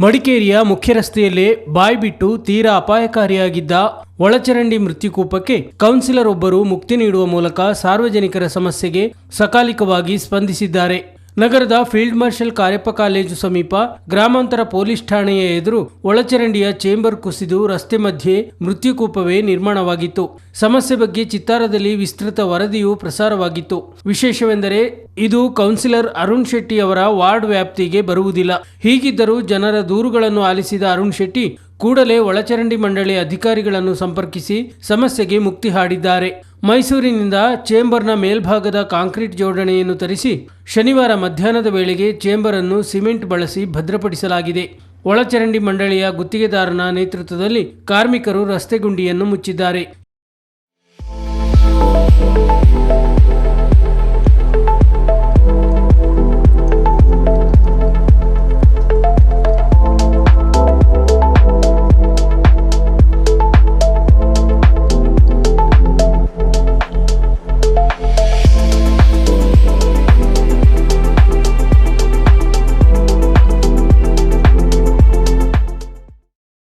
ಮಡಿಕೇರಿಯ ಮುಖ್ಯ ರಸ್ತೆಯಲ್ಲೇ ಬಾಯ್ ಬಿಟ್ಟು ತೀರಾ ಅಪಾಯಕಾರಿಯಾಗಿದ್ದ ಒಳಚರಂಡಿ ಮೃತ್ಯುಕೂಪಕ್ಕೆ ಕೌನ್ಸಿಲರ್ ಒಬ್ಬರು ಮುಕ್ತಿ ನೀಡುವ ಮೂಲಕ ಸಾರ್ವಜನಿಕರ ಸಮಸ್ಯೆಗೆ ಸಕಾಲಿಕವಾಗಿ ಸ್ಪಂದಿಸಿದ್ದಾರೆ. ನಗರದ ಫೀಲ್ಡ್ ಮಾರ್ಷಲ್ ಕಾರ್ಯಪ್ಪ ಕಾಲೇಜು ಸಮೀಪ ಗ್ರಾಮಾಂತರ ಪೊಲೀಸ್ ಠಾಣೆಯ ಎದುರು ಒಳಚರಂಡಿಯ ಚೇಂಬರ್ ಕುಸಿದು ರಸ್ತೆ ಮಧ್ಯೆ ಮೃತ್ಯುಕೂಪವೇ ನಿರ್ಮಾಣವಾಗಿತ್ತು. ಸಮಸ್ಯೆ ಬಗ್ಗೆ ಚಿತ್ತಾರದಲ್ಲಿ ವಿಸ್ತೃತ ವರದಿಯು ಪ್ರಸಾರವಾಗಿತ್ತು. ವಿಶೇಷವೆಂದರೆ ಇದು ಕೌನ್ಸಿಲರ್ ಅರುಣ್ ಶೆಟ್ಟಿ ಅವರ ವಾರ್ಡ್ ವ್ಯಾಪ್ತಿಗೆ ಬರುವುದಿಲ್ಲ. ಹೀಗಿದ್ದರೂ ಜನರ ದೂರುಗಳನ್ನು ಆಲಿಸಿದ ಅರುಣ್ ಶೆಟ್ಟಿ ಕೂಡಲೇ ಒಳಚರಂಡಿ ಮಂಡಳಿ ಅಧಿಕಾರಿಗಳನ್ನು ಸಂಪರ್ಕಿಸಿ ಸಮಸ್ಯೆಗೆ ಮುಕ್ತಿ ಹಾಡಿದ್ದಾರೆ. ಮೈಸೂರಿನಿಂದ ಚೇಂಬರ್ನ ಮೇಲ್ಭಾಗದ ಕಾಂಕ್ರೀಟ್ ಜೋಡಣೆಯನ್ನು ತರಿಸಿ ಶನಿವಾರ ಮಧ್ಯಾಹ್ನದ ವೇಳೆಗೆ ಚೇಂಬರ್ ಅನ್ನು ಸಿಮೆಂಟ್ ಬಳಸಿ ಭದ್ರಪಡಿಸಲಾಗಿದೆ. ಒಳಚರಂಡಿ ಮಂಡಳಿಯ ಗುತ್ತಿಗೆದಾರನ ನೇತೃತ್ವದಲ್ಲಿ ಕಾರ್ಮಿಕರು ರಸ್ತೆ ಗುಂಡಿಯನ್ನು ಮುಚ್ಚಿದ್ದಾರೆ.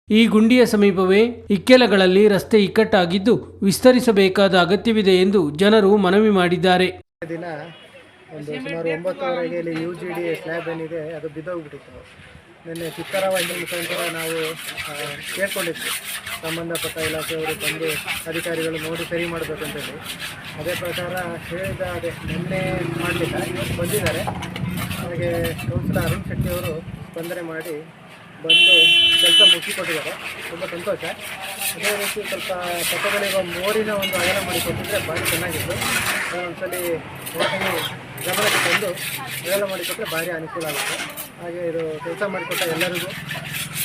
ಈ ಗುಂಡಿಯ ಸಮೀಪವೇ ಇಕ್ಕೆಲಗಳಲ್ಲಿ ರಸ್ತೆ ಇಕ್ಕಟ್ಟಾಗಿದ್ದು ವಿಸ್ತರಿಸಬೇಕಾದ ಅಗತ್ಯವಿದೆ ಎಂದು ಜನರು ಮನವಿ ಮಾಡಿದ್ದಾರೆ. ದಿನ ಒಂದು ಸುಮಾರು ಒಂಬತ್ತುವರೆಗೆ ಇಲ್ಲಿ ಯು ಜಿ ಡಿ ಸ್ಲ್ಯಾಬ್ ಏನಿದೆ ಅದು ಬಿದ್ದೋಗ್ಬಿಟ್ಟಿತ್ತು. ನಿನ್ನೆ ಚಿತ್ತಾರವಾಹಿನಿ ಮುಖಾಂತರ ನಾವು ಆ, ಕೇಳ್ಕೊಂಡಿದ್ವಿ ಸಂಬಂಧಪಟ್ಟ ಇಲಾಖೆಯವರು ಬಂದು ಅಧಿಕಾರಿಗಳು ನೋಡಿ ಸರಿ ಮಾಡಬೇಕಂತೇಳಿ. ಅದೇ ಪ್ರಕಾರ ಹೇಳಿದ ಅದೇ ನಿನ್ನೆ ಮಾಡಲಿಲ್ಲ ಇವತ್ತು ಬಂದಿದ್ದಾರೆ. ಹಾಗೆ ಕೌನ್ಸಿಲರ್ ಅರುಣ್ ಶೆಟ್ಟಿ ಅವರು ಸ್ಪಂದನೆ ಮಾಡಿ ಬಂದು ಕೆಲಸ ಮುಗಿಸಿಕೊಟ್ಟಿದ್ದಾರೆ. ತುಂಬ ಸಂತೋಷ. ಅದೇ ರೀತಿ ಸ್ವಲ್ಪ ಪಕ್ಕದಲ್ಲಿರುವ ಮೋರಿನ ಒಂದು ಅಗಲ ಮಾಡಿಕೊಟ್ಟಿದ್ರೆ ಭಾರಿ ಚೆನ್ನಾಗಿತ್ತು. ಒಂದ್ಸಲಿ ಯೋಚನೆ ಗಮನಕ್ಕೆ ತಂದು ಅಗಲ ಮಾಡಿಕೊಟ್ರೆ ಭಾರಿ ಅನುಕೂಲ ಆಗುತ್ತೆ. ಹಾಗೆ ಇದು ಕೆಲಸ ಮಾಡಿಕೊಟ್ಟ ಎಲ್ಲರಿಗೂ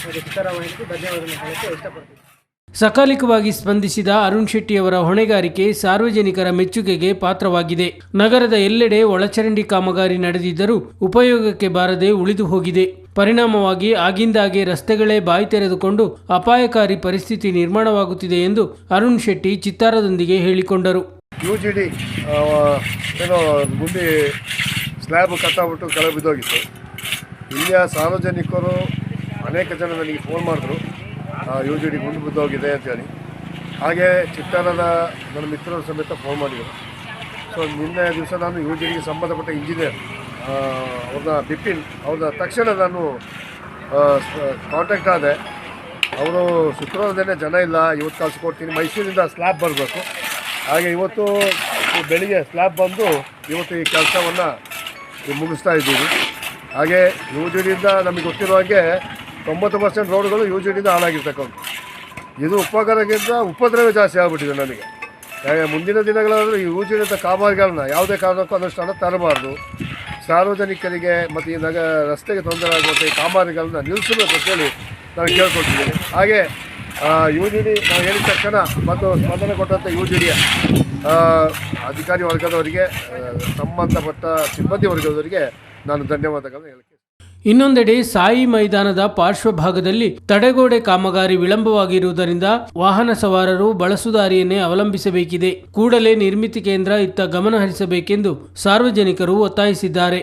ಹಾಗೆ ಸಿದ್ದರಾಮಯ್ಯನಿಗೂ ಧನ್ಯವಾದಗಳನ್ನು ಹೇಳಕ್ಕೆ ಇಷ್ಟಪಡ್ತೀನಿ. ಸಕಾಲಿಕವಾಗಿ ಸ್ಪಂದಿಸಿದ ಅರುಣ್ ಶೆಟ್ಟಿಯವರ ಹೊಣೆಗಾರಿಕೆ ಸಾರ್ವಜನಿಕರ ಮೆಚ್ಚುಗೆಗೆ ಪಾತ್ರವಾಗಿದೆ. ನಗರದ ಎಲ್ಲೆಡೆ ಒಳಚರಂಡಿ ಕಾಮಗಾರಿ ನಡೆದಿದ್ದರೂ ಉಪಯೋಗಕ್ಕೆ ಬಾರದೆ ಉಳಿದು ಹೋಗಿದೆ. ಪರಿಣಾಮವಾಗಿ ಆಗಿಂದಾಗೆ ರಸ್ತೆಗಳೇ ಬಾಯಿ ತೆರೆದುಕೊಂಡು ಅಪಾಯಕಾರಿ ಪರಿಸ್ಥಿತಿ ನಿರ್ಮಾಣವಾಗುತ್ತಿದೆ ಎಂದು ಅರುಣ್ ಶೆಟ್ಟಿ ಚಿತ್ತಾರದೊಂದಿಗೆ ಹೇಳಿಕೊಂಡರು. ಯು ಜಿ ಏನೋ ಗುಂಡಿ ಸ್ಲ್ಯಾಬ್ ಕಟ್ಟಾಗ್ಬಿಟ್ಟು ಕೆಳ ಬಿದ್ದೋಗಿತ್ತು. ಇಲ್ಲಿಯ ಸಾರ್ವಜನಿಕರು ಅನೇಕ ಜನ ನನಗೆ ಫೋನ್ ಮಾಡಿದ್ರು. ಯು ಜಿ ಡಿ ಗುಂಡು ಬಿದ್ದೋಗಿದೆ ಅಂತೇಳಿ. ಹಾಗೆ ಚಿತ್ತಾರದ ನನ್ನ ಮಿತ್ರರು ಸಮೇತ ಫೋನ್ ಮಾಡಿದರು. ಸೊ ನಿನ್ನೆ ದಿವಸ ನಾನು ಯು ಜಿ ಡಿಗೆ ಸಂಬಂಧಪಟ್ಟ ಇಂಜಿನಿಯರ್ ಅವ್ರನ್ನ ಬಿಪಿನ್ ಅವ್ರನ್ನ ತಕ್ಷಣ ನಾನು ಕಾಂಟ್ಯಾಕ್ಟ್ ಆದೆ. ಅವರು ಶುಕ್ರವಾರದೇ ಜನ ಇಲ್ಲ, ಇವತ್ತು ಕಳಿಸ್ಕೊಡ್ತೀನಿ. ಮೈಸೂರಿಂದ ಸ್ಲ್ಯಾಬ್ ಬರಬೇಕು. ಹಾಗೆ ಇವತ್ತು ಬೆಳಿಗ್ಗೆ ಸ್ಲ್ಯಾಬ್ ಬಂದು ಇವತ್ತು ಈ ಕೆಲಸವನ್ನು ಮುಗಿಸ್ತಾ ಇದ್ದೀವಿ. ಹಾಗೆ ಯು ನಮಗೆ ಗೊತ್ತಿರೋ ಹಾಗೆ ತೊಂಬತ್ತು ಪರ್ಸೆಂಟ್ ರೋಡ್ಗಳು ಯು ಜಿ ಹಾಳಾಗಿರ್ತಕ್ಕಂಥ ಇದು ಉಪಕಾರಕ್ಕಿಂತ ಉಪದ್ರವ ಜಾಸ್ತಿ ಆಗಿಬಿಟ್ಟಿದೆ ನನಗೆ. ಹಾಗೆ ಮುಂದಿನ ದಿನಗಳಾದರೂ ಈ ಯು ಡಿಯಿಂದ ಕಾಮಗಾರಿಗಳನ್ನ ಯಾವುದೇ ಕಾರಣಕ್ಕೂ ಅನುಷ್ಠಾನ ತರಬಾರ್ದು. ಸಾರ್ವಜನಿಕರಿಗೆ ಮತ್ತು ಈ ನಗ ರಸ್ತೆಗೆ ತೊಂದರೆ ಆಗುವಂಥ ಕಾಮಗಾರಿಗಳನ್ನ ನಿಲ್ಲಿಸಬೇಕು ಅಂತೇಳಿ ನಾನು ಕೇಳ್ಕೊಳ್ತಿದ್ದೀನಿ. ಹಾಗೆ ಯು ಜಿ ಡಿ ನಾವು ಹೇಳಿದ ತಕ್ಷಣ ಮತ್ತು ಸ್ಪಂದನೆ ಕೊಟ್ಟಂಥ ಯು ಜಿ ಡಿಯ ಅಧಿಕಾರಿ ವರ್ಗದವರಿಗೆ ಸಂಬಂಧಪಟ್ಟ ಸಿಬ್ಬಂದಿ ವರ್ಗದವರಿಗೆ ನಾನು ಧನ್ಯವಾದಗಳನ್ನು ಹೇಳಕ್ಕೆ ಇನ್ನೊಂದೆಡೆ ಸಾಯಿ ಮೈದಾನದ ಪಾರ್ಶ್ವಭಾಗದಲ್ಲಿ ತಡೆಗೋಡೆ ಕಾಮಗಾರಿ ವಿಳಂಬವಾಗಿರುವುದರಿಂದ ವಾಹನ ಸವಾರರು ಬಳಸುದಾರಿಯನ್ನೇ ಅವಲಂಬಿಸಬೇಕಿದೆ. ಕೂಡಲೇ ನಿರ್ಮಿತಿ ಕೇಂದ್ರ ಇತ್ತ ಗಮನ ಹರಿಸಬೇಕೆಂದು ಸಾರ್ವಜನಿಕರು ಒತ್ತಾಯಿಸಿದ್ದಾರೆ.